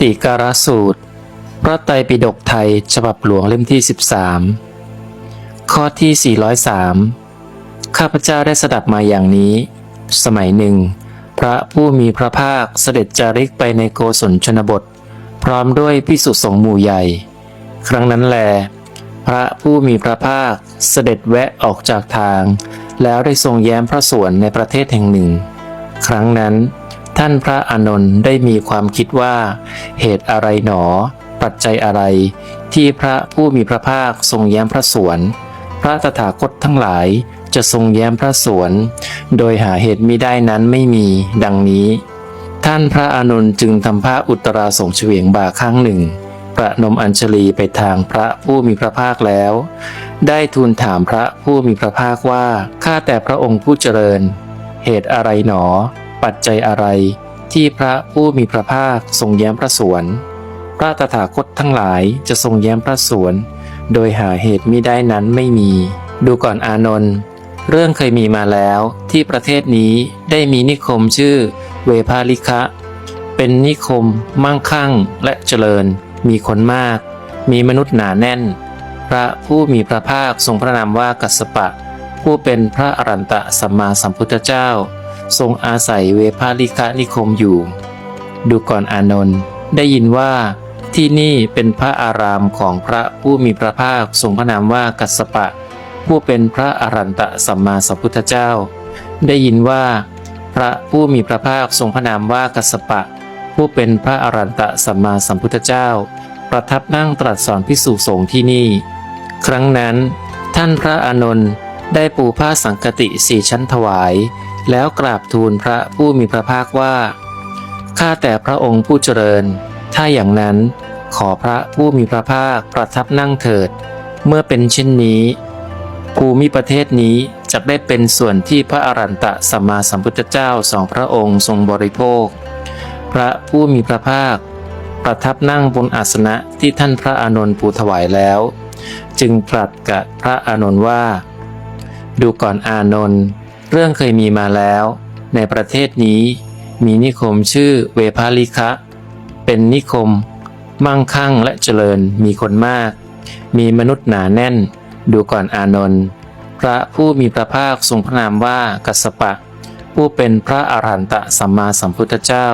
ติการสูตร พระไตรปิฎกไทยฉบับหลวงเล่มที่ 13 ข้อที่ 403 ข้าพเจ้าได้สดับมาอย่างนี้ สมัยหนึ่ง พระผู้มีพระภาคเสด็จจาริกไปในโกศลชนบท พร้อมด้วยพิสุสงฆ์หมู่ใหญ่ ครั้งนั้นแล พระผู้มีพระภาคเสด็จแวะออกจากทาง แล้วได้ทรงแย้มพระสวนในประเทศแห่งหนึ่ง ครั้งนั้น ท่านพระอานนท์ได้มีความคิดว่า เหตุอะไรหนอ ปัจจัยอะไร ที่พระผู้มีพระภาคทรงแย้มพระสวน พระตถาคตทั้งหลายจะทรงแย้มพระสวน โดยหาเหตุมิได้นั้นไม่มี ดังนี้ ท่านพระอานนท์จึงทำผ้าอุตราสงเฉวียงบ่าข้างหนึ่ง ประนมอัญชลีไปทางพระผู้มีพระภาคแล้ว ได้ทูลถามพระผู้มีพระภาคว่า ข้าแต่พระองค์ผู้เจริญ เหตุอะไรหนอ ปัจจัยอะไร ที่พระผู้มีพระภาคทรงแย้มพระสวน พระตถาคตทั้งหลายจะทรงแย้มพระสวน โดยหาเหตุมิได้นั้นไม่มี ดูก่อนอานนท์เรื่องเคยมีมาแล้วที่ประเทศนี้ได้มีนิคมชื่อเวภาลิคะเป็นนิคม มั่งคั่งและเจริญ มีคนมาก มีมนุษย์หนาแน่น พระผู้มีพระภาคทรงพระนามว่ากัสสปะ ผู้เป็นพระอรันตะสัมมาสัมพุทธเจ้า ทรงอาศัยเวภาลิคะนิคมอยู่ ดูก่อนอานนท์ได้ยินว่าที่นี่เป็นพระอารามของพระผู้มีพระภาคทรงพระนามว่ากัสสปะ ผู้เป็นพระอรันตะสัมมาสัมพุทธเจ้า ได้ยินว่าพระผู้มีพระภาคทรงพระนามว่ากัสสปะ ผู้เป็นพระอรันตะสัมมาสัมพุทธเจ้า ประทับนั่งตรัสสอนพิสุสงฆ์ที่นี่ ครั้งนั้น ท่านพระอานนท์ได้ปูผ้าสังกติสี่ชั้นถวาย แล้วกราบทูลพระผู้มีพระภาคว่า ข้าแต่พระองค์ผู้เจริญ ถ้าอย่างนั้นขอพระผู้มีพระภาคประทับนั่งเถิด เมื่อเป็นเช่นนี้ ภูมิประเทศนี้จะได้เป็นส่วนที่พระอรันตะสัมมาสัมพุทธเจ้าสองพระองค์ทรงบริโภค พระผู้มีพระภาค ประทับนั่งบนอาสนะที่ท่านพระอานนท์ปูถวายแล้ว จึงตรัสกับพระอานนท์ว่า ดูก่อนอานนท์ เรื่องเคยมีมาแล้ว ในประเทศนี้ มีนิคมชื่อเวภาลิคะ เป็นนิคม มั่งคั่งและเจริญมีคนมาก มีมนุษย์หนาแน่น ดูก่อนอานนท์พระผู้มีพระภาคทรงพระนามว่ากัสปะ ผู้เป็นพระอรหันตสัมมาสัมพุทธเจ้า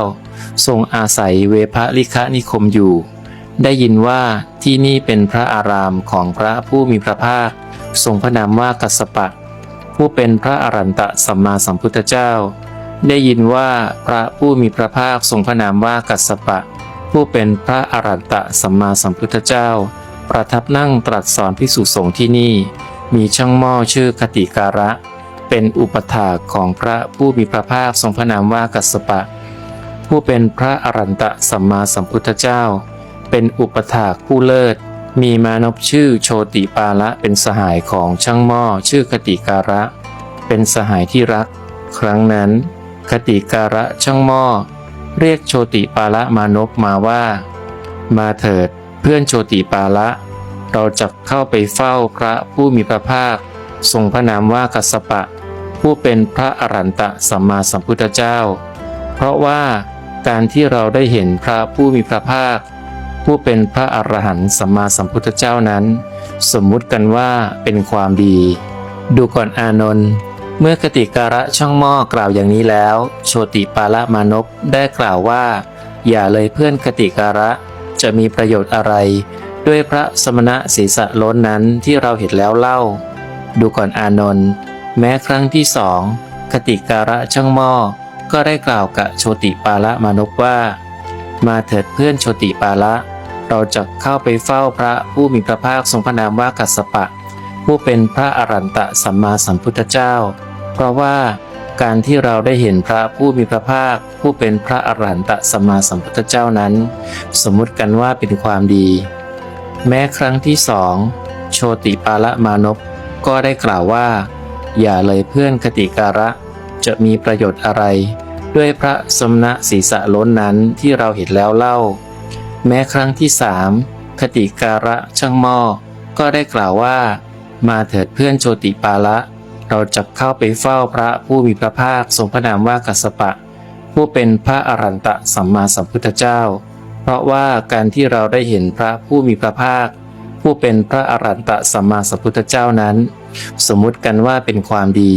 ทรงอาศัยเวภาลิคะนิคมอยู่ ได้ยินว่าที่นี่เป็นพระอารามของพระผู้มีพระภาค ทรงพระนามว่ากัสสปะ ผู้เป็นพระอรันตสัมมาสัมพุทธเจ้า ได้ยินว่าพระผู้มีพระภาคทรงพระนามว่ากัสสปะ ผู้เป็นพระอรันตสัมมาสัมพุทธเจ้า ประทับนั่งตรัสสอนภิกษุสงฆ์ที่นี่ มีช่างหม้อชื่อคติการะ เป็นอุปถาของพระผู้มีพระภาคทรงพระนามว่ากัสสปะ ผู้เป็นพระอรันตสัมมาสัมพุทธเจ้า เป็นอุปถากผู้เลิศ มีมานพชื่อโชติปาละเป็นสหายของช่างหม้อชื่อคติการะ เป็นสหายที่รัก ครั้งนั้นคติการะช่างหม้อเรียกโชติปาละมานพมาว่า มาเถิดเพื่อนโชติปาละ เราจะเข้าไปเฝ้าพระผู้มีพระภาค ทรงพระนามว่ากัสปะ ผู้เป็นพระอรันตสัมมาสัมพุทธเจ้า เพราะว่าการที่เราได้เห็นพระผู้มีพระภาค ผู้เป็นพระอรหันต์สัมมาสัมพุทธเจ้านั้น สมมุติกันว่าเป็นความดี ดูก่อนอานนท์เมื่อกติการะช่างหม้อกล่าวอย่างนี้แล้ว โชติปาละมานพได้กล่าวว่า อย่าเลยเพื่อนกติการะ จะมีประโยชน์อะไร ด้วยพระสมณะศีรษะล้นนั้นที่เราเห็นแล้วเล่า ดูก่อนอานนท์แม้ครั้งที่สองคติการะช่างหม้อก็ได้กล่าวกับโชติปาละมานพว่า มาเถิดเพื่อนโชติปาละ เราจะเข้าไปเฝ้าพระผู้มีพระภาคทรงพระนามว่ากัสสปะ ผู้เป็นพระอรันตะสัมมาสัมพุทธเจ้า เพราะว่าการที่เราได้เห็นพระผู้มีพระภาค ผู้เป็นพระอรหันตสัมมาสัมพุทธเจ้านั้น สมมุติกันว่าเป็นความดี แม้ครั้งที่สองโชติปาละมานพก็ได้กล่าวว่า อย่าเลยเพื่อนคติการะ จะมีประโยชน์อะไร ด้วยพระสมณะศีรษะล้นนั้นที่เราเห็นแล้วเล่า แม้ครั้งที่สามคติการะช่างหม้อก็ได้กล่าวว่า มาเถิดเพื่อนโชติปาละ เราจะเข้าไปเฝ้าพระผู้มีพระภาคทรงพระนามว่ากัสสปะ ผู้เป็นพระอรันตะสัมมาสัมพุทธเจ้า เพราะว่าการที่เราได้เห็นพระผู้มีพระภาค ผู้เป็นพระอรันตะสัมมาสัมพุทธเจ้านั้น สมมุติกันว่าเป็นความดี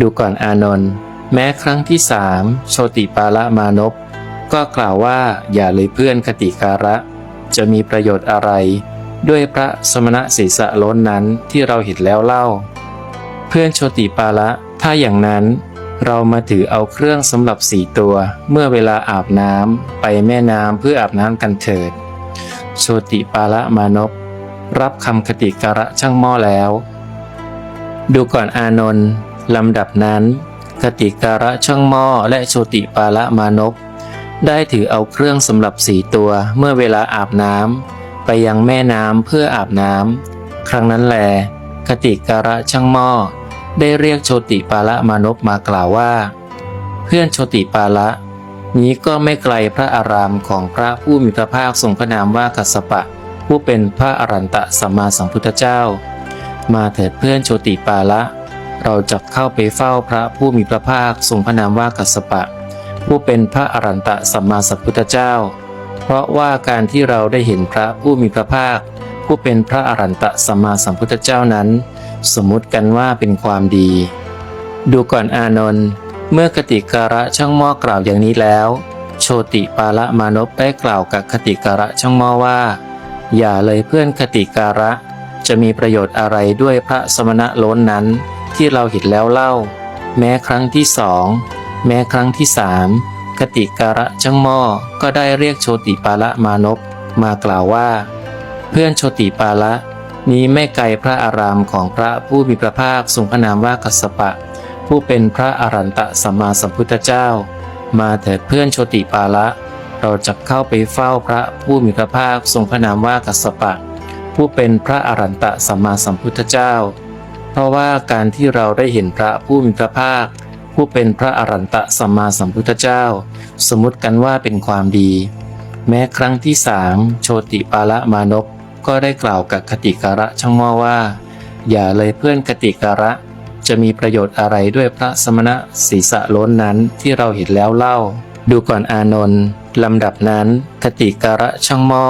ดูก่อนอานนท์แม้ครั้งที่สามโชติปาละมานพ ก็กล่าวว่าอย่าเลยเพื่อนคติการะ จะมีประโยชน์อะไร ด้วยพระสมณะศีสะล้นนั้นที่เราเห็นแล้วเล่า เพื่อนโชติปาละ ถ้าอย่างนั้น เรามาถือเอาเครื่องสำหรับสี่ตัว เมื่อเวลาอาบน้ำไปแม่น้ำเพื่ออาบน้ำกันเถิด โชติปาละมานพรับคำคติการะช่างหม้อแล้ว ดูก่อนอานนท์ลำดับนั้นคติการะช่างหม้อและโชติปาละมานพ ได้ถือเอาเครื่องสำหรับสีตัวเมื่อเวลาอาบน้ำไปยังแม่น้ำเพื่ออาบน้ำครั้งนั้นแล คติการะช่างหม้อ ได้เรียกโชติปาละมานพมากล่าวว่า เพื่อนโชติปาละ นี้ก็ไม่ไกลพระอารามของพระผู้มีพระภาคทรงพระนามว่ากัสปะ ผู้เป็นพระอรันตะสัมมาสัมพุทธเจ้า มาเถิดเพื่อนโชติปาละ เราจะเข้าไปเฝ้าพระผู้มีพระภาคทรงพระนามว่ากัสปะ ผู้เป็นพระอรันตสัมมาสัมพุทธเจ้า เพราะว่าการที่เราได้เห็นพระผู้มีพระภาค ผู้เป็นพระอรันตสัมมาสัมพุทธเจ้านั้น สมมุติกันว่าเป็นความดี ดูก่อนอานนท์เมื่อคติการะช่างหม้อกล่าวอย่างนี้แล้ว โชติปาละมานพได้กล่าวกับคติการะช่างหม้อว่า อย่าเลยเพื่อนคติการะ จะมีประโยชน์อะไรด้วยพระสมณะล้นนั้น ที่เราเห็นแล้วเล่า แม้ครั้งที่สอง แม้ครั้งที่สามคติการะช่างหม้อก็ได้เรียกโชติปาละมานพมากล่าวว่า เพื่อนโชติปาละนี้ไม่ไกลพระอารามของพระผู้มีพระภาคทรงพระนามว่ากัสสปะ ผู้เป็นพระอรันตสัมมาสัมพุทธเจ้า มาเถิดเพื่อนโชติปาละ เราจะเข้าไปเฝ้าพระผู้มีพระภาคทรงพระนามว่ากัสสปะ ผู้เป็นพระอรันตสัมมาสัมพุทธเจ้า เพราะว่าการที่เราได้เห็นพระผู้มีพระภาค ผู้เป็นพระอรันตะสัมมาสัมพุทธเจ้า สมมติกันว่าเป็นความดี แม้ครั้งที่สามโชติปาละมานพก็ได้กล่าวกับคติการะช่างม้อว่า อย่าเลยเพื่อนคติการะ จะมีประโยชน์อะไรด้วยพระสมณะศีสะล้นนั้นที่เราเห็นแล้วเล่า ดูก่อนอานนท์ลำดับนั้นคติการะช่างม้อ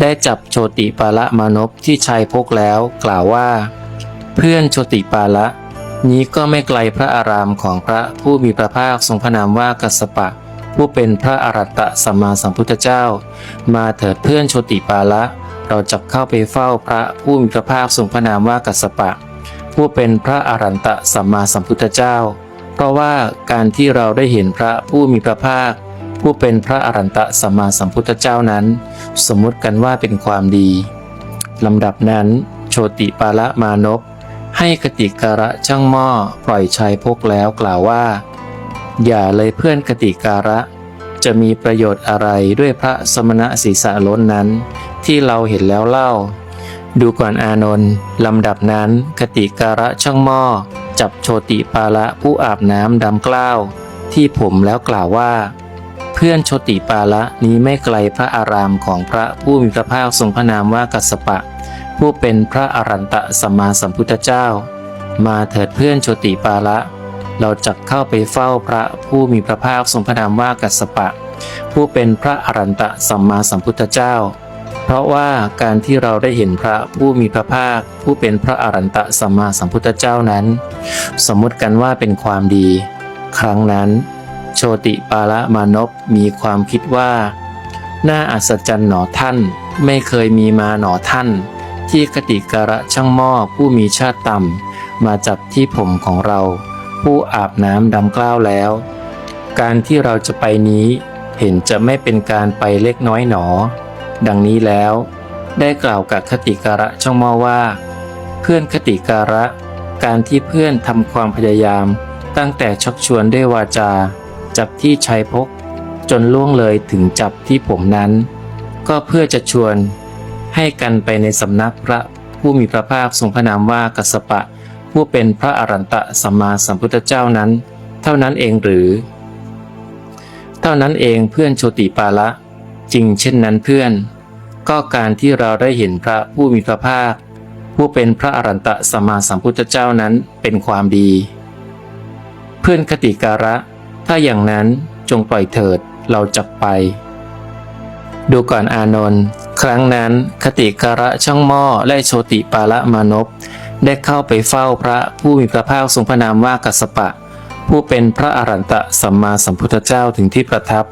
ได้จับโชติปาละมานพที่ชายพกแล้วกล่าวว่า เพื่อนโชติปาละ นี้ก็ไม่ไกลพระอารามของพระผู้มีพระภาคทรงพระนามว่ากัสสปะ ผู้เป็นพระอรัตตสัมมาสัมพุทธเจ้า มาเถิดเพื่อนโชติปาละ เราจะเข้าไปเฝ้าพระผู้มีพระภาคทรงพระนามว่ากัสสปะ ผู้เป็นพระอรันตสัมมาสัมพุทธเจ้า เพราะว่าการที่เราได้เห็นพระผู้มีพระภาค ผู้เป็นพระอรันตสัมมาสัมพุทธเจ้านั้น สมมุติกันว่าเป็นความดีลำดับนั้น โชติปาละมานพ ให้คติการะช่างหม้อปล่อยชายพกแล้วกล่าวว่า อย่าเลยเพื่อนคติการะ จะมีประโยชน์อะไรด้วยพระสมณะศีสะล้นนั้น ที่เราเห็นแล้วเล่า ดูก่อนอานนท์ลำดับนั้นคติการะช่างหม้อ จับโชติปาละผู้อาบน้ำดำกล้าว ที่ผมแล้วกล่าวว่า เพื่อนโชติปาละนี้ไม่ไกลพระอารามของพระผู้มีพระภาคทรงพระนามว่ากัสสปะ ผู้เป็นพระอรันตสัมมาสัมพุทธเจ้า มาเถิดเพื่อนโชติปาละ เราจะเข้าไปเฝ้าพระผู้มีพระภาคทรงพระนามว่ากัสปะ ผู้เป็นพระอรันตสัมมาสัมพุทธเจ้า เพราะว่าการที่เราได้เห็นพระผู้มีพระภาค ผู้เป็นพระอรันตสัมมาสัมพุทธเจ้านั้น สมมุติกันว่าเป็นความดี ครั้งนั้น โชติปาละมานพมีความคิดว่า น่าอัศจรรย์หนอท่านไม่เคยมีมาหนอท่าน ที่คติการะช่างหม้อผู้มีชาติต่ำ มาจับที่ผมของเรา ผู้อาบน้ำดำกล้าวแล้ว การที่เราจะไปนี้เห็นจะไม่เป็นการไปเล็กน้อยหนอ ดังนี้แล้ว ได้กล่าวกับคติการะช่างหม้อว่า เพื่อนคติการะ การที่เพื่อนทำความพยายาม ตั้งแต่ชักชวนด้วยวาจา จับที่ชายพก จนล่วงเลยถึงจับที่ผมนั้น ก็เพื่อจะชวน ให้กันไปในสำนักพระผู้มีพระภาคทรงพระนามว่ากัสสปะ ผู้เป็นพระอรันตสัมมาสัมพุทธเจ้านั้น เท่านั้นเองหรือ เท่านั้นเองเพื่อนโชติปาละ จริงเช่นนั้นเพื่อน ก็การที่เราได้เห็นพระผู้มีพระภาค ผู้เป็นพระอรันตสัมมาสัมพุทธเจ้านั้นเป็นความดี เพื่อนคติการะ ถ้าอย่างนั้นจงปล่อยเถิดเราจักไป ดูก่อนอานนท์ครั้งนั้นคติการะช่างหม้อและโชติปาละมานพได้เข้าไปเฝ้าพระผู้มีพระภาคทรงพระนามว่ากัสปะ ผู้เป็นพระอรันตสัมมาสัมพุทธเจ้าถึงที่ประทับ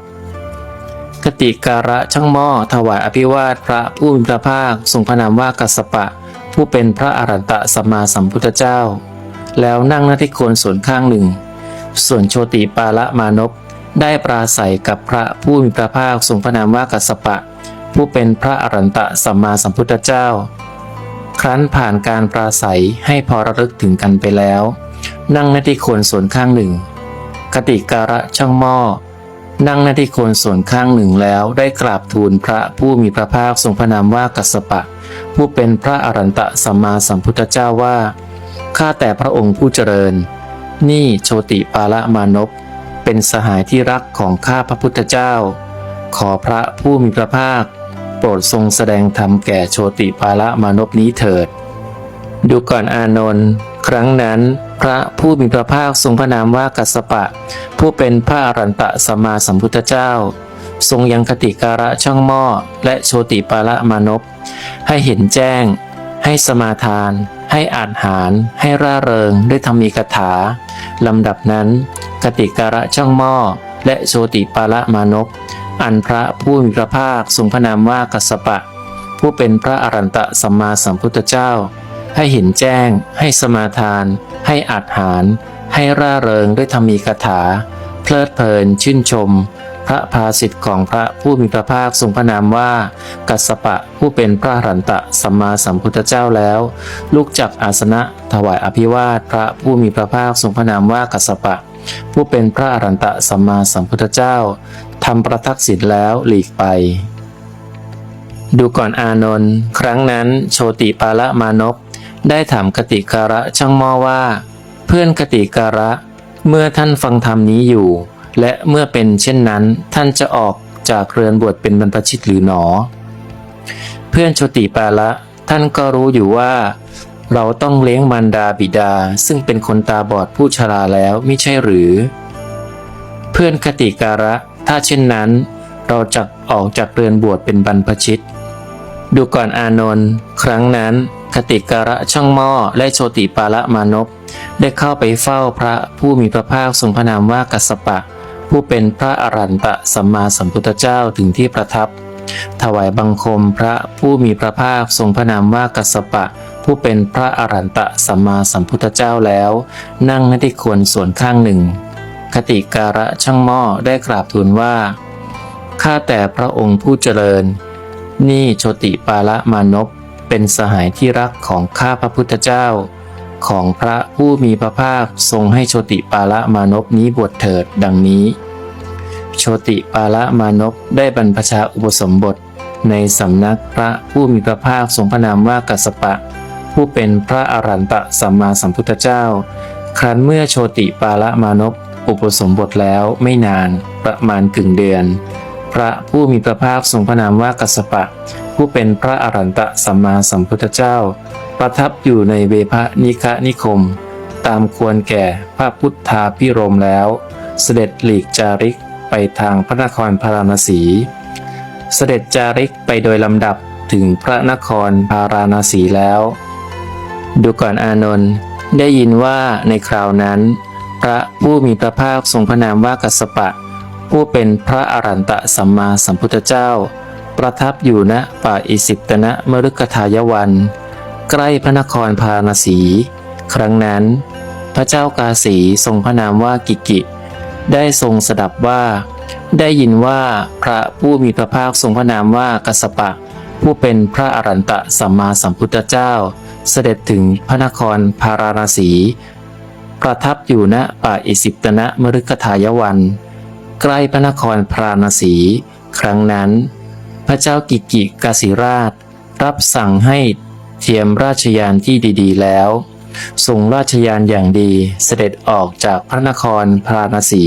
กติการะช่างหม้อถวายอภิวาทพระผู้มีพระภาคทรงพระนามว่ากัสสปะ ผู้เป็นพระอรันตสัมมาสัมพุทธเจ้า แล้วนั่งหน้าที่โคนส่วนข้างหนึ่ง ส่วนโชติปาละมานพ ได้ปราศัยกับพระผู้มีพระภาคทรงพระนามว่ากัสสปะ ผู้เป็นพระอรันตสัมมาสัมพุทธเจ้า ครั้นผ่านการปราศัยให้พอระลึกถึงกันไปแล้ว นั่งหน้าที่โคนส่วนข้างหนึ่ง กติการะช่างหม้อนั่งหน้าที่โคนส่วนข้างหนึ่งแล้วได้กราบทูลพระผู้มีพระภาคทรงพระนามว่ากัสสปะ ผู้เป็นพระอรันตสัมมาสัมพุทธเจ้าว่า ข้าแต่พระองค์ผู้เจริญ นี่โชติปาละมานพ เป็นสหายที่รักของข้าพระพุทธเจ้า ขอพระผู้มีพระภาค โปรดทรงแสดงธรรมแก่โชติปาละมานพนี้เถิด ดูก่อนอานนท์ครั้งนั้นพระผู้มีพระภาคทรงพระนามว่ากัสปะ ผู้เป็นพระอรันตสัมมาสัมพุทธเจ้า ทรงยังคติการะช่างหม้อและโชติปาละมานพให้เห็นแจ้ง ให้สมาทาน ให้อ่านหาร ให้ร่าเริงด้วยธรรมีกถาลำดับนั้น คติการะช่างหม้อ และโชติปาละมานพอันพระผู้มีพระภาคทรงพระนามว่ากัสปะ ผู้เป็นพระอรันตสัมมาสัมพุทธเจ้า ให้เห็นแจ้ง ให้สมาทาน ให้อาหาร ให้ร่าเริงด้วยธรรมีกถา เพลิดเพลินชื่นชม พระภาสิทธิ์ของพระผู้มีพระภาคทรงพระนามว่า กัสสปะผู้เป็นพระอรันตะสัมมาสัมพุทธเจ้าแล้ว ลุกจากอาสนะถวายอภิวาทพระผู้มีพระภาคทรงพระนามว่ากัสสปะ ผู้เป็นพระอรันตะสัมมาสัมพุทธเจ้าทำประทักษิณแล้วหลีกไปดูก่อนอานนท์ครั้งนั้นโชติปาละมานพได้ถามกติการะช่างหม้อว่า เพื่อนกติการะ เมื่อท่านฟังธรรมนี้อยู่ และเมื่อเป็นเช่นนั้น ท่านจะออกจากเรือนบวชเป็นบรรพชิตหรือหนอ เพื่อนโชติปาละ ท่านก็รู้อยู่ว่า เราต้องเลี้ยงมารดาบิดา ซึ่งเป็นคนตาบอดผู้ชราแล้วไม่ใช่หรือ เพื่อนคติการะ ถ้าเช่นนั้น เราจะออกจากเรือนบวชเป็นบรรพชิต ดูก่อนอานนท์ครั้งนั้นคติการะช่างหม้อและโชติปาละมานพได้เข้าไปเฝ้าพระผู้มีพระภาคทรงพระนามว่ากัสสปะ ผู้เป็นพระอรันตสัมมาสัมพุทธเจ้าถึงที่ประทับ ถวายบังคมพระผู้มีพระภาคทรงพระนามว่ากัสสปะ ผู้เป็นพระอรันตสัมมาสัมพุทธเจ้าแล้ว นั่งณที่ควรส่วนข้างหนึ่ง คติการะช่างหม้อได้กราบทูลว่า ข้าแต่พระองค์ผู้เจริญ นี่โชติปาละมานพเป็นสหายที่รักของข้าพระพุทธเจ้า ของพระผู้มีพระภาคทรงให้โชติปาละมานพนี้บวชเถิดดังนี้ โชติปาละมานพได้บรรพชาอุปสมบทในสำนักพระผู้มีพระภาคทรงพระนามว่ากัสสปะ ผู้เป็นพระอรันตสัมมาสัมพุทธเจ้า ครั้นเมื่อโชติปาละมานพอุปสมบทแล้วไม่นานประมาณกึ่งเดือน พระผู้มีพระภาคทรงพระนามว่ากัสสปะ ผู้เป็นพระอรันตสัมมาสัมพุทธเจ้า ประทับอยู่ในเวพนิคะนิคม ตามควรแก่พระพุทธาพิรมแล้ว เสด็จหลีกจาริกไปทางพระนครพาราณสี เสด็จจาริกไปโดยลำดับถึงพระนครพาราณสีแล้ว ดูก่อนอานนท์ได้ยินว่าในคราวนั้น พระผู้มีพระภาคทรงพระนามว่ากัสปะ ผู้เป็นพระอรันตสัมมาสัมพุทธเจ้า ประทับอยู่ณป่าอิสิปตนะมฤคทายวัน ใกล้พระนครพาราณสี ครั้งนั้น พระเจ้ากาสีทรงพระนามว่ากิกิ ได้ทรงสดับว่า ได้ยินว่าพระผู้มีพระภาคทรงพระนามว่ากัสปะ ผู้เป็นพระอรันตสัมมาสัมพุทธเจ้า เสด็จถึงพระนครพาราณสี ประทับอยู่ณป่าอิสิปตนะมฤคทายวัน ใกล้พระนครพาราณสี ครั้งนั้น พระเจ้ากิกิกาสิราช รับสั่งให้เทียมราชยานที่ดีๆ แล้วส่งราชยานอย่างดีเสด็จออกจากพระนครพาราณสี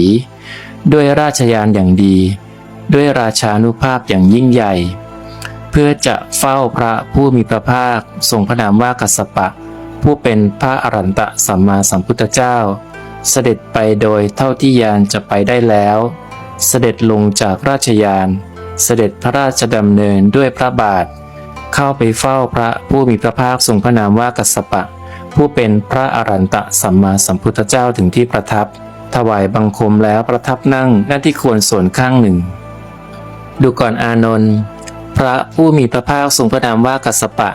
ด้วยราชยานอย่างดี ด้วยราชานุภาพอย่างยิ่งใหญ่ เพื่อจะเฝ้าพระผู้มีพระภาคทรงพระนามว่ากัสสปะ ผู้เป็นพระอรันตะสัมมาสัมพุทธเจ้า เสด็จไปโดยเท่าที่ยานจะไปได้แล้ว เสด็จลงจากราชยาน เสด็จพระราชดำเนินด้วยพระบาท เข้าไปเฝ้าพระผู้มีพระภาคทรงพระนามว่ากัสสปะ ผู้เป็นพระอรันตะสัมมาสัมพุทธเจ้าถึงที่ประทับ ถวายบังคมแล้วประทับนั่งหน้าที่ควรส่วนข้างหนึ่ง ดูก่อนอานนท์พระผู้มีพระภาคทรงพระนามว่ากัสสปะ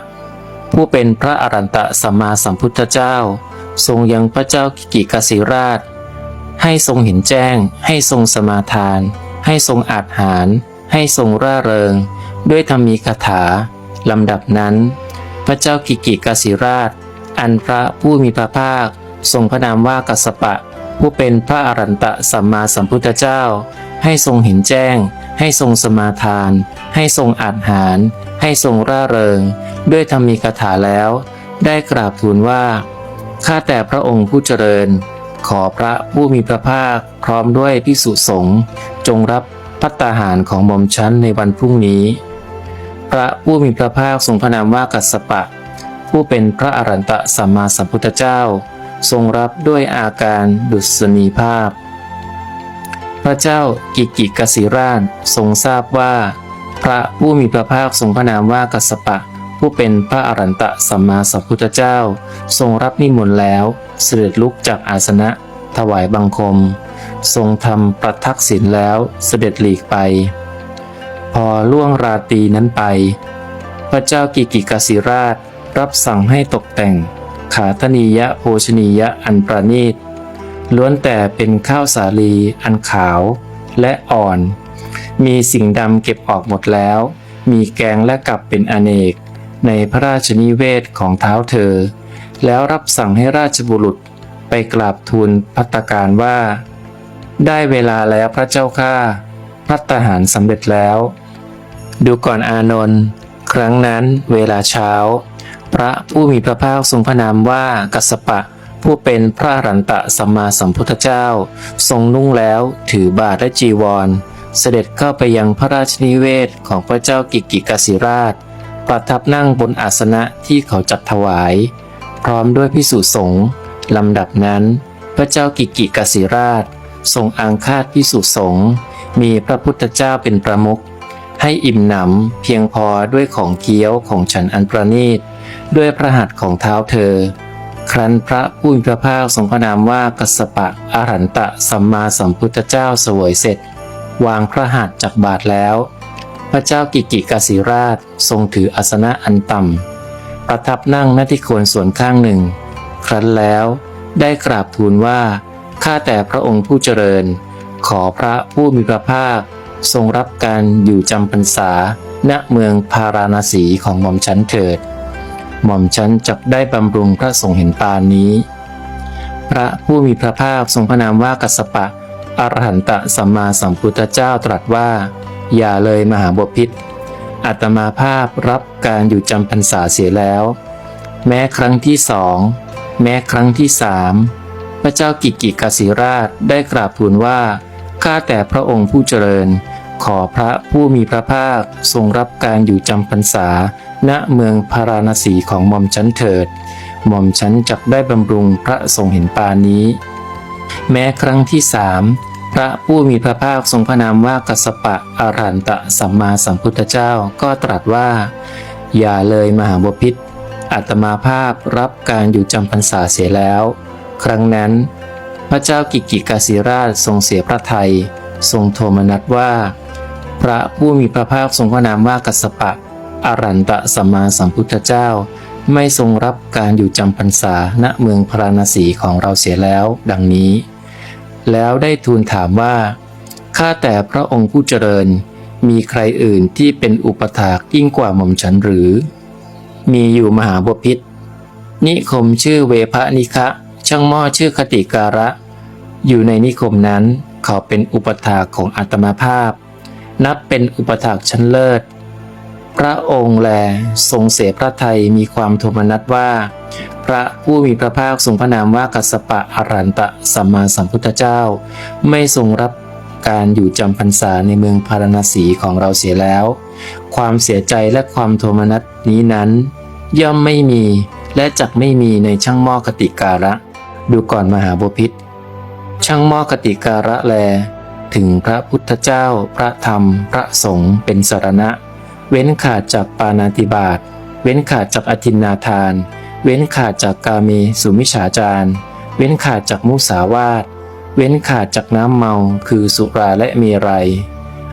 ผู้เป็นพระอรันตะสัมมาสัมพุทธเจ้า ทรงยังพระเจ้ากิกิกสิราช ให้ทรงเห็นแจ้ง ให้ทรงสมาทาน ให้ทรงอาจหาร ให้ทรงร่าเริง ด้วยธรรมีคาถาลำดับนั้น พระเจ้ากิกิกาสิราช อันพระผู้มีพระภาค ทรงพระนามว่ากัสปะ ผู้เป็นพระอรันตะสัมมาสัมพุทธเจ้า ให้ทรงเห็นแจ้ง ให้ทรงสมาทาน ให้ทรงอาหาร ให้ทรงร่าเริง ด้วยธรรมีคาถาแล้ว ได้กราบทูลว่าข้าแต่พระองค์ผู้เจริญ ขอพระผู้มีพระภาคพร้อมด้วยพิสุสงฆ์จงรับ พัตตาหารของหม่อมชั้นในวันพรุ่งนี้ พระผู้มีพระภาคทรงพระนามว่ากัสสปะ ผู้เป็นพระอรันตะสัมมาสัมพุทธเจ้า ทรงรับด้วยอาการดุษณีภาพ พระเจ้ากิกิกสิราชทรงทราบว่า พระผู้มีพระภาคทรงพระนามว่ากัสสปะ ผู้เป็นพระอรันตะสัมมาสัมพุทธเจ้า ทรงรับนิมนต์แล้ว เสด็จลุกจากอาสนะ ถวายบังคม ทรงทำประทักษิณแล้วเสด็จหลีกไป พอล่วงราตรีนั้นไป พระเจ้ากิกิกาสิราชรับสั่งให้ตกแต่ง ขาธนียะโภชนียะอันประณีต ล้วนแต่เป็นข้าวสาลีอันขาวและอ่อน มีสิ่งดำเก็บออกหมดแล้ว มีแกงและกับเป็นอเนก ในพระราชนิเวศของเท้าเธอ แล้วรับสั่งให้ราชบุรุษ ไปกราบทูลพัตการว่า ได้เวลาแล้วพระเจ้าข้าพัตหารสำเร็จแล้ว ดูก่อนอานนท์ครั้งนั้นเวลาเช้า พระผู้มีพระภาคทรงพระนามว่ากัสปะ ผู้เป็นพระรันตะสัมมาสัมพุทธเจ้า ทรงนุ่งแล้วถือบาทและจีวร เสด็จเข้าไปยังพระราชนิเวศของพระเจ้ากิกิกาสิราช ประทับนั่งบนอาสนะที่เขาจัดถวาย พร้อมด้วยพิสุสงฆ์ ลำดับนั้น พระเจ้ากิกิกาสิราช ทรงอังคาดพิสุสงฆ์มีพระพุทธเจ้าเป็นประมุขให้อิ่มหนำเพียงพอด้วยของเคี้ยวของฉันอันประณีต ด้วยพระหัตถ์ของเท้าเธอ ครั้นพระผู้มีพระภาคทรงพระนามว่ากัสสปะอาหันตะสัมมาสัมพุทธเจ้าเสวยเสร็จ วางพระหัตถ์จากบาทแล้ว พระเจ้ากิกิกาสิราชทรงถืออาสนะอันต่ำประทับนั่งหน้าที่ควรส่วนข้างหนึ่ง ครั้นแล้วได้กราบทูลว่าข้าแต่พระองค์ผู้เจริญ ขอพระผู้มีพระภาค ทรงรับการอยู่จำพรรษา ณเมืองพาราณสีของหม่อมฉันเถิด หม่อมฉันจักได้บำรุงพระสงฆ์เห็นปานนี้ พระผู้มีพระภาคทรงพระนามว่ากัสปะอรหันตสัมมาสัมพุทธเจ้าตรัสว่า อย่าเลยมหาบพิษอาตมาภาพรับการอยู่จำพรรษาเสียแล้ว แม้ครั้งที่สอง แม้ครั้งที่สามพระเจ้ากิกิกาสิราชได้กราบทูลว่า ข้าแต่พระองค์ผู้เจริญ ขอพระผู้มีพระภาคทรงรับการอยู่จำพรรษา ณเมืองพาราณสีของหม่อมฉันเถิด หม่อมฉันจักได้บำรุงพระทรงเห็นปานนี้ แม้ครั้งที่สามพระผู้มีพระภาคทรงพระนามว่ากัสสปะอารันตะสัมมาสัมพุทธเจ้าก็ตรัสว่า อย่าเลยมหาบพิษ อาตมาภาพรับการอยู่จำพรรษาเสียแล้ว ครั้งนั้น พระเจ้ากิกิกาสิราชทรงเสียพระไทย ทรงโทมนัสว่า พระผู้มีพระภาคทรงพระนามว่ากัสปะ อรันตะสัมมาสัมพุทธเจ้า ไม่ทรงรับการอยู่จำพรรษาณเมืองพราณสีของเราเสียแล้ว ดังนี้ แล้วได้ทูลถามว่าข้าแต่พระองค์ผู้เจริญมีใครอื่นที่เป็นอุปถากยิ่งกว่าหม่อมฉันหรือ มีอยู่มหาบพิษนิคมชื่อเวพะนิคะ ช่างหม้อชื่อคติการะ อยู่ในนิคมนั้นเขาเป็นอุปถากของอาตมาภาพ นับเป็นอุปถากชั้นเลิศ พระองค์แลทรงเสพระไทยมีความโทมนัสว่า พระผู้มีพระภาคทรงพระนามว่ากัสปะอรันตะสัมมาสัมพุทธเจ้า ไม่ทรงรับการอยู่จำพรรษาในเมืองพาราณสีของเราเสียแล้ว ความเสียใจและความโทมนัสนี้นั้น ย่อมไม่มีและจักไม่มีในช่างหม้อกติการะ ดูก่อนมหาบพิษช่างหม้อกติการะแล ถึงพระพุทธเจ้า พระธรรม พระสงฆ์เป็นสรณะ เว้นขาดจากปานาติบาตเว้นขาดจากอธินนาทาน เว้นขาดจากกาเมสุมิฉาจารเว้นขาดจากมุสาวาทเว้นขาดจากน้ำเมาคือสุราและเมรัย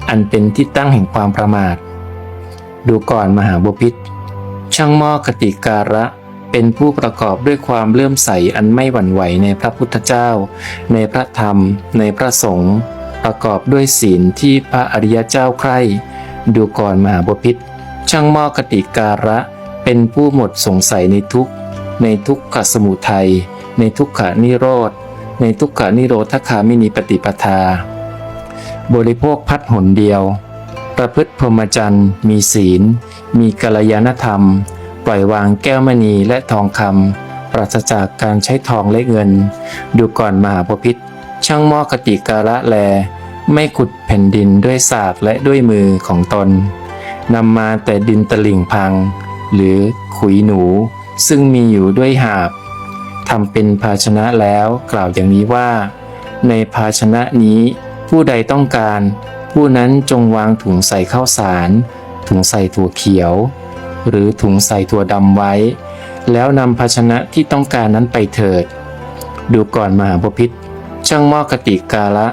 อันเป็นที่ตั้งแห่งความประมาท ดูก่อนมหาบพิษ ช่างหม้อกติการะ เป็นผู้ประกอบด้วยความเลื่อมใสอันไม่หวั่นไหวในพระพุทธเจ้า ในพระธรรม ในพระสงฆ์ประกอบด้วยศีลที่พระอริยเจ้าใคร่ดูก่อนมหาบพิษช่างหม้อกติการะ เป็นผู้หมดสงสัยในทุกในทุกขสมุทัยในทุกขานิโรธ ในทุกขานิโรธคามินีปฏิปทา บริโภคพัดหนเดียว ประพฤติพรหมจรรย์ มีศีล มีกัลยาณธรรม ปล่อยวางแก้วมณีและทองคำปราศจากการใช้ทองและเงิน ดูก่อนมหาปพิธช่างหม้อกติการะแล ไม่ขุดแผ่นดินด้วยศาสตร์และด้วยมือของตนนำมาแต่ดินตลิ่งพัง หรือขุยหนู ซึ่งมีอยู่ด้วยหาบทำเป็นภาชนะแล้วกล่าวอย่างนี้ว่า ในภาชนะนี้ผู้ใดต้องการ ผู้นั้นจงวางถุงใส่ข้าวสาร ถุงใส่ถั่วเขียว หรือถุงใส่ถั่วดำไว้ แล้วนำภาชนะที่ต้องการนั้นไปเถิด ดูก่อนมหาบพิษช่างมอกติกาละ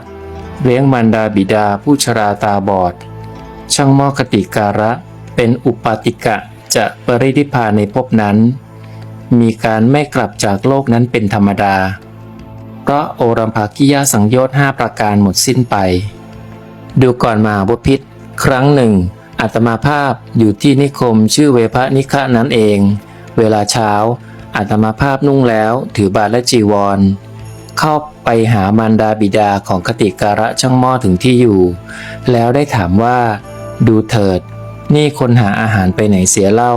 เลี้ยงมารดาบิดาผู้ชราตาบอด ช่างมอกติการะ เป็นอุปาติกะจะปรินิพาในภพนั้น มีการไม่กลับจากโลกนั้นเป็นธรรมดา เพราะโอรัมภากิยาสังโยชน์ห้าประการหมดสิ้นไป ดูก่อนมาบพิษครั้งหนึ่งอาตมาภาพอยู่ที่นิคมชื่อเวพะนิคะนั้นเอง เวลาเช้าอาตมาภาพนุ่งแล้วถือบาตรและจีวร เข้าไปหามารดาบิดาของคติการะช่างหม้อถึงที่อยู่ แล้วได้ถามว่า ดูเถิด นี่คนหาอาหารไปไหนเสียเล่า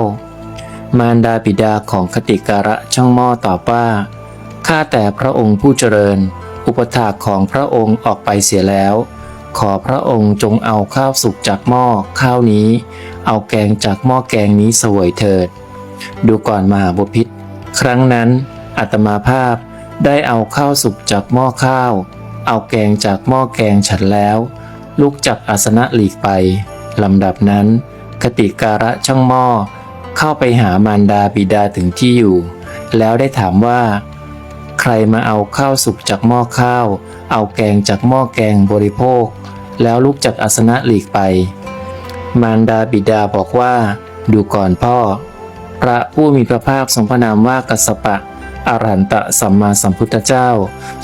มารดาบิดาของคติการะช่างหม้อตอบว่าข้าแต่พระองค์ผู้เจริญ อุปถากของพระองค์ออกไปเสียแล้ว ขอพระองค์จงเอาข้าวสุกจากหม้อข้าวนี้ เอาแกงจากหม้อแกงนี้เสวยเถิด ดูก่อนมหาบพิษครั้งนั้นอาตมาภาพได้เอาข้าวสุกจากหม้อข้าว เอาแกงจากหม้อแกงฉันแล้ว ลุกจากอาสนะหลีกไปลำดับนั้น คติการะช่างหม้อ เข้าไปหามารดาบิดาถึงที่อยู่ แล้วได้ถามว่า ใครมาเอาข้าวสุกจากหม้อข้าว เอาแกงจากหม้อแกงบริโภค แล้วลุกจากอาสนะหลีกไป มารดาบิดาบอกว่า ดูก่อนพ่อ พระผู้มีพระภาคทรงพระนามว่ากัสสปะอรหันตสัมมาสัมพุทธเจ้า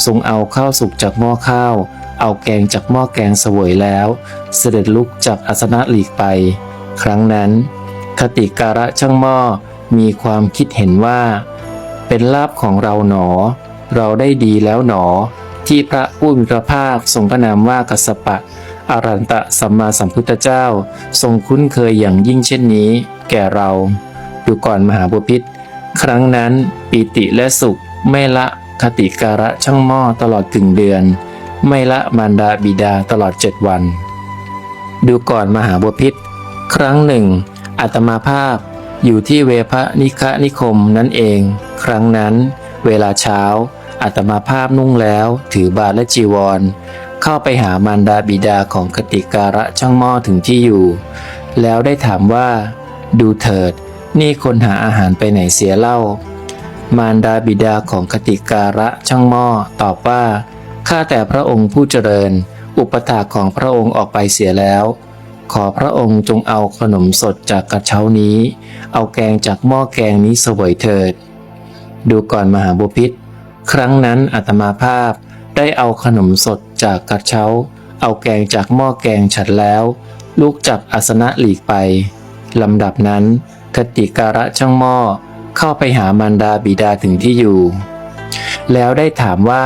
ทรงเอาข้าวสุกจากหม้อข้าว เอาแกงจากหม้อแกงเสวยแล้ว เสด็จลุกจากอาสนะหลีกไป ครั้งนั้น คติการะช่างหม้อมีความคิดเห็นว่า เป็นลาภของเราหนอ เราได้ดีแล้วหนอ ที่พระผู้มีพระภาคทรงพระนามว่ากัสสปะ อรันตะสัมมาสัมพุทธเจ้า ทรงคุ้นเคยอย่างยิ่งเช่นนี้ แก่เราดูก่อนมหาบุพิษครั้งนั้นปีติและสุขไม่ละคติการะช่างหม้อตลอดถึงเดือน ไม่ละมารดาบิดาตลอดเจ็ดวัน ดูก่อนมหาบุพิษครั้งหนึ่งอาตมาภาพอยู่ที่เวพนิคะนิคมนั่นเอง ครั้งนั้น เวลาเช้าอาตมาภาพนุ่งแล้ว ถือบาตรและจีวร เข้าไปหามารดาบิดาของคติการะช่างหม้อถึงที่อยู่ แล้วได้ถามว่า ดูเถิด นี่คนหาอาหารไปไหนเสียเล่า มารดาบิดาของคติการะช่างหม้อตอบว่าข้าแต่พระองค์ผู้เจริญ อุปถาของพระองค์ออกไปเสียแล้ว ขอพระองค์จงเอาขนมสดจากกระเช้านี้ เอาแกงจากหม้อแกงนี้สวยเถิด ดูก่อนมหาบุพิษครั้งนั้นอาตมาภาพ ได้เอาขนมสดจากกระเช้า เอาแกงจากหม้อแกงฉันแล้ว ลูกจากอาสนะหลีกไปลำดับนั้นคติการะช่างหม้อเข้าไปหามารดาบิดาถึงที่อยู่ แล้วได้ถามว่า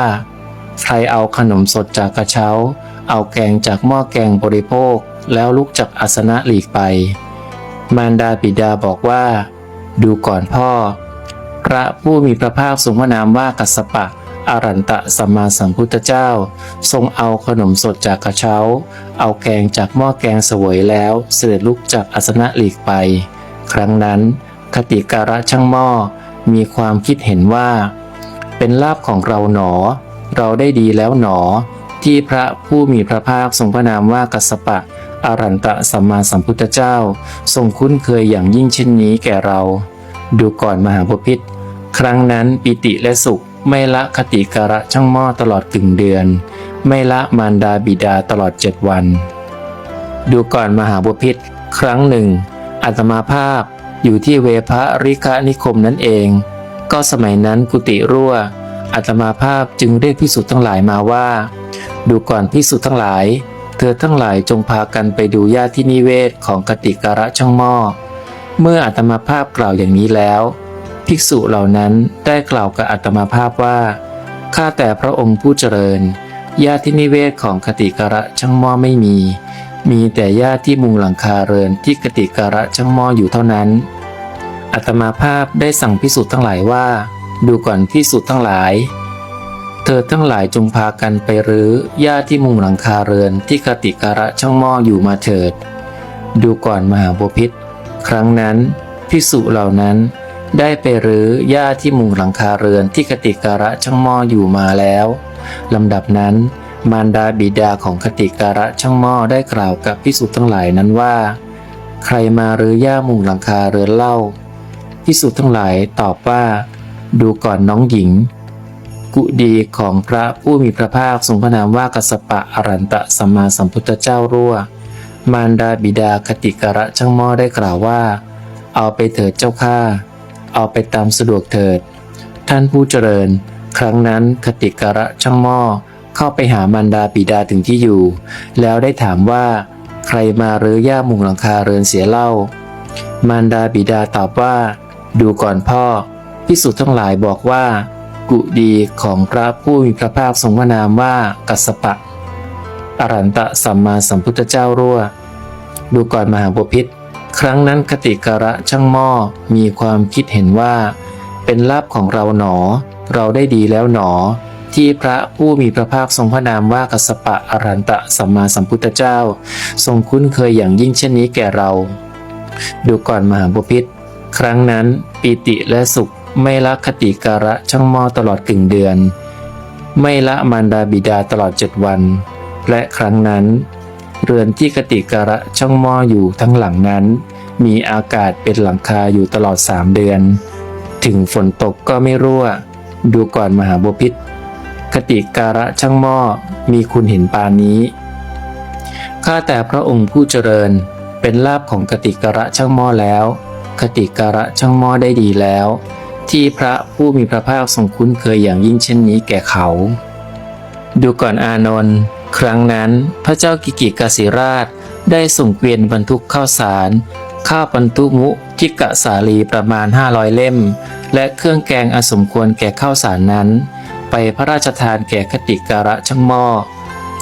ใครเอาขนมสดจากกระเช้า เอาแกงจากหม้อแกงบริโภค แล้วลุกจากอาสนะหลีกไป มารดาบิดาบอกว่า ดูก่อนพ่อ พระผู้มีพระภาคทรงพระนามว่ากัสสปะ อรันตะสัมมาสัมพุทธเจ้า ทรงเอาขนมสดจากกระเช้า เอาแกงจากหม้อแกงเสวยแล้วเสด็จลุกจากอาสนะหลีกไป ครั้งนั้น คติการะช่างหม้อมีความคิดเห็นว่า เป็นลาภของเราหนอ เราได้ดีแล้วหนอ ที่พระผู้มีพระภาคทรงพระนามว่ากัสปะอรันตะสัมมาสัมพุทธเจ้า ทรงคุ้นเคยอย่างยิ่งเช่นนี้แก่เรา ดูก่อนมหาบพิษครั้งนั้นปิติและสุข ไม่ละคติการะช่างหม้อตลอดกึ่งเดือน ไม่ละมารดาบิดาตลอดเจ็ดวัน ดูก่อนมหาบพิษครั้งหนึ่งอาตมาภาพอยู่ที่เวพระริกะนิคมนั่นเอง ก็สมัยนั้นกุฏิรั่วอาตมาภาพจึงเรียกพิสุทธ์ทั้งหลายมาว่า ดูก่อนพิสุทธ์ทั้งหลาย เธอทั้งหลายจงพากันไปดูญาติที่นิเวศของกติการะช่างหม้อเมื่ออาตมาภาพกล่าวอย่างนี้แล้ว ภิกษุเหล่านั้นได้กล่าวกับอาตมาภาพว่า ข้าแต่พระองค์ผู้เจริญ ญาตินิเวศของกติการะช่างหม้อไม่มี มีแต่ญาติที่มุงหลังคาเรือนที่กติการะช่างหม้ออยู่เท่านั้นอาตมาภาพได้สั่งพิสุทธ์ทั้งหลายว่า ดูก่อนพิสุทธ์ทั้งหลาย เธอทั้งหลายจงพากันไปรื้อหญ้าที่มุงหลังคาเรือนที่กติการะช่างหม้ออยู่มาเถิด ดูก่อนมหาบพิษครั้งนั้นพิสุเหล่านั้น ได้ไปรื้อหญ้าที่มุงหลังคาเรือนที่กติการะช่างหม้ออยู่มาแล้วลำดับนั้น มารดาบิดาของคติการะช่างหม้อได้กล่าวกับพิสุทั้งหลายนั้นว่า ใครมารื้อหญ้ามุงหลังคาเรือนเล่าพิสุทั้งหลายตอบว่า ดูก่อนน้องหญิง กุดีของพระผู้มีพระภาคทรงพระนามว่ากัสสปะอรันตะสัมมาสัมพุทธเจ้ารั่ว มารดาบิดาคติการะช่างหม้อได้กล่าวว่า เอาไปเถิดเจ้าข้า เอาไปตามสะดวกเถิด ท่านผู้เจริญ ครั้งนั้นคติการะช่างหม้อเข้าไปหามารดาบิดาถึงที่อยู่ แล้วได้ถามว่า ใครมารื้อย่ามุงหลังคาเรือนเสียเล่า มารดาบิดาตอบว่า ดูก่อนพ่อพิสุทธ์ทั้งหลายบอกว่า กุดีของพระผู้มีพระภาคทรงพระนามว่ากัสสปะ อรันตะสัมมาสัมพุทธเจ้ารั่ว ดูก่อนมหาบพิษ ครั้งนั้นคติการะช่างหม้อมีความคิดเห็นว่า เป็นลาภของเราหนอ เราได้ดีแล้วหนอ ที่พระผู้มีพระภาคทรงพระนามว่ากัสปะอรันตะสัมมาสัมพุทธเจ้า ทรงคุ้นเคยอย่างยิ่งเช่นนี้แก่เรา ดูก่อนมหาบพิษครั้งนั้นปีติและสุขไม่ละคติการะช่างหม้อตลอดกึ่งเดือน ไม่ละมารดาบิดาตลอดเจ็ดวัน และครั้งนั้น เรือนที่กติการะช่างหม้ออยู่ทั้งหลังนั้น มีอากาศเป็นหลังคาอยู่ตลอดสามเดือน ถึงฝนตกก็ไม่รั่ว ดูก่อนมหาบพิษคติการะช่างหม้อมีคุณเห็นปานนี้ ข้าแต่พระองค์ผู้เจริญ เป็นลาภของกติการะช่างหม้อแล้ว คติการะช่างหม้อได้ดีแล้ว ที่พระผู้มีพระภาคทรงคุ้นเคยอย่างยิ่งเช่นนี้แก่เขา ดูก่อนอานนท์ ครั้งนั้นพระเจ้ากิกิกาสิราชได้ส่งเกวียนบรรทุกข้าวสาร ข้าวบรรทุมุทิกะสาลีประมาณ 500 เล่ม และเครื่องแกงอสมควรแก่ข้าวสารนั้น ไปพระราชทานแก่คติการะช่างหม้อ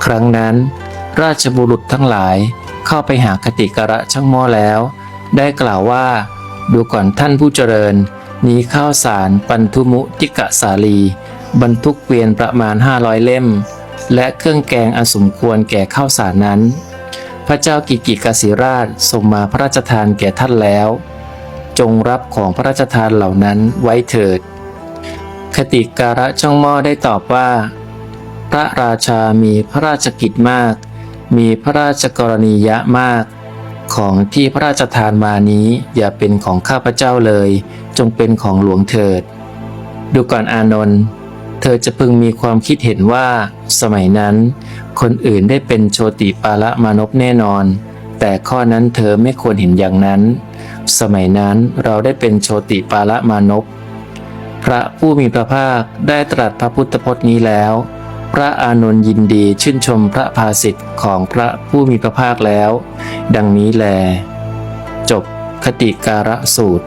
ครั้งนั้น ราชบุรุษทั้งหลายเข้าไปหาคติการะช่างหม้อแล้ว ได้กล่าวว่า ดูก่อนท่านผู้เจริญ นี้ข้าวสารปันทุมุติกะสาลี บรรทุกเกวียนประมาณ 500 เล่ม และเครื่องแกงอันสมควรแก่ข้าวสารนั้น พระเจ้ากิกิกาสิราชทรงมาพระราชทานแก่ท่านแล้ว จงรับของพระราชทานเหล่านั้นไว้เถิด คติการะช่างหม้อได้ตอบว่า พระราชามีพระราชกิจมาก มีพระราชกรณียะมาก ของที่พระราชทานมานี้อย่าเป็นของข้าพเจ้าเลย จงเป็นของหลวงเถิด ดูก่อนอานนท์เธอจะพึงมีความคิดเห็นว่า สมัยนั้น คนอื่นได้เป็นโชติปาละมานพแน่นอน แต่ข้อนั้นเธอไม่ควรเห็นอย่างนั้น สมัยนั้นเราได้เป็นโชติปาละมานพพระผู้มีพระภาคได้ตรัสพระพุทธพจน์นี้แล้ว พระอานนท์ยินดีชื่นชมพระภาสิทธิ์ของพระผู้มีพระภาคแล้ว ดังนี้แล จบคติการะสูตร